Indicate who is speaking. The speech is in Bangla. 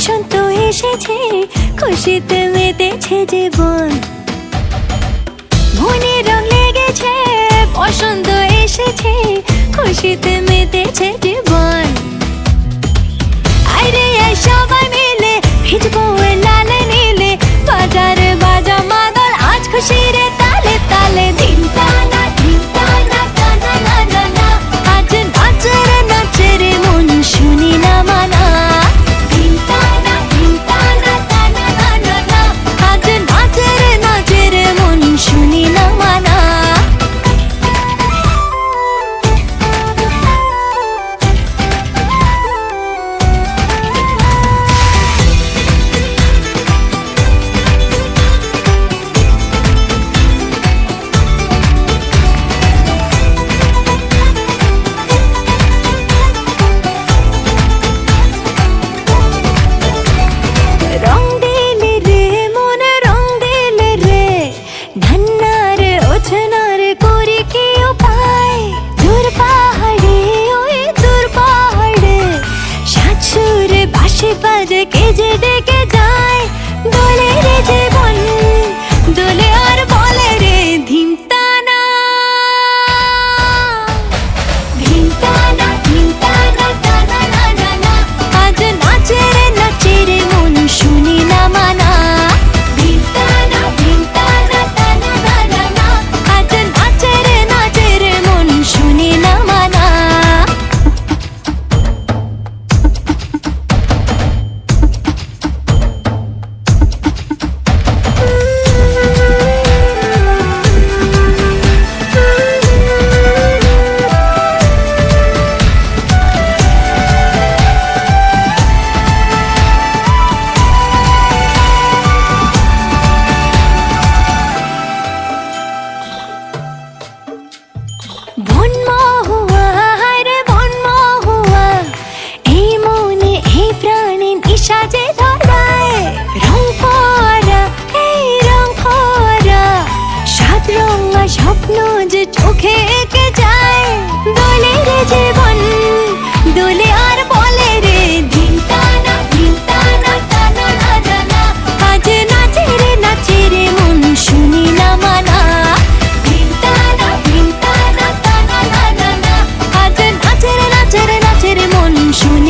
Speaker 1: বসন্ত এসেছে খুশিতে মেতেছে জীবন। ভুনে রং লেগেছে বসন্ত এসেছে খুশিতে মেতেছে সুরে বাসে বাজে কে যে ডেকে যায় দোলে রে জীবন দোলে বাজে স্বপ্ন যে চোখে এঁকে যায়। দোলে রে জীবন, দোলে আর বলে রে দিনটা না দিনটা না টানা। না জানা আজ নাচে রে নাচে রে মন, শুনি না মানা। দিনটা না দিনটা না টানা। না জানা আজ নাচে রে নাচে রে নাচে রে মন, শুনি